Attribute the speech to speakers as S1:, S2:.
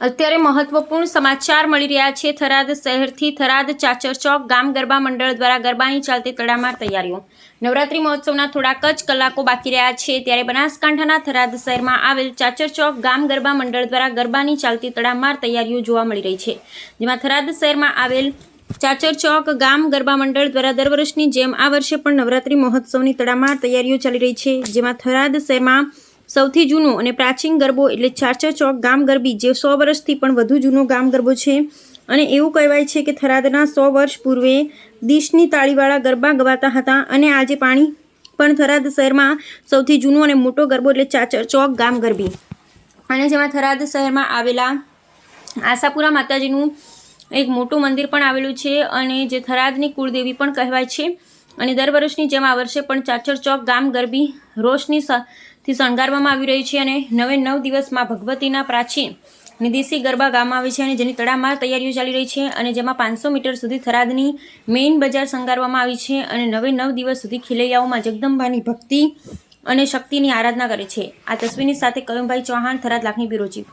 S1: અત્યારે મહત્વપૂર્ણ સમાચાર મળી રહ્યા છે. થરાદ શહેરથી થરાદ ચાચર ચોક ગામ ગરબા મંડળ દ્વારા ગરબાની ચાલતી તડામાર તૈયારીઓ. નવરાત્રી મહોત્સવના થોડાક જ કલાકો બાકી રહ્યા છે. ત્યારે બનાસકાંઠાના થરાદ શહેરમાં આવેલ ચાચર ચોક ગામ ગરબા મંડળ દ્વારા ગરબાની ચાલતી તડામાર તૈયારીઓ જોવા મળી રહી છે. જેમાં થરાદ શહેરમાં આવેલ ચાચર ચોક ગામ ગરબા મંડળ દ્વારા દર વર્ષની જેમ આ વર્ષે પણ નવરાત્રી મહોત્સવની તડામાર તૈયારીઓ ચાલી રહી છે. જેમાં થરાદ શહેરમાં સૌથી જૂનો અને પ્રાચીન ગરબો એટલે ચાચર ચોક ગામ ગરબી, જે સો વર્ષથી પણ વધુ જૂનો ગામ ગરબો છે. અને એવું કહેવાય છે કે થરાદના સો વર્ષ પૂર્વે દીશની તાળીવાળા ગરબા ગવાતા હતા અને આજે પાણી પણ થરાદ શહેરમાં સૌથી જૂનો અને મોટો ગરબો એટલે ચાચર ચોક ગામ ગરબી. અને જેમાં થરાદ શહેરમાં આવેલા આશાપુરા માતાજીનું એક મોટું મંદિર પણ આવેલું છે અને જે થરાદની કુળદેવી પણ કહેવાય છે. અને દર વર્ષની જેમ આ વર્ષે પણ ચાચર ચોક ગામ ગરબી રોશની થી શણગારવામાં આવી રહી છે અને નવે નવ દિવસમાં ભગવતીના પ્રાચીન અને ગરબા ગામમાં આવે છે અને જેની તડામાર તૈયારીઓ ચાલી રહી છે અને જેમાં પાંચસો મીટર સુધી થરાદની મેઇન બજાર શણગારવામાં આવી છે અને નવે નવ દિવસ સુધી ખીલૈયાઓમાં જગદંબાની ભક્તિ અને શક્તિની આરાધના કરે છે. આ તસવીરની સાથે કયુંભાઈ ચૌહાણ થરાદ લાખની બ્યુરો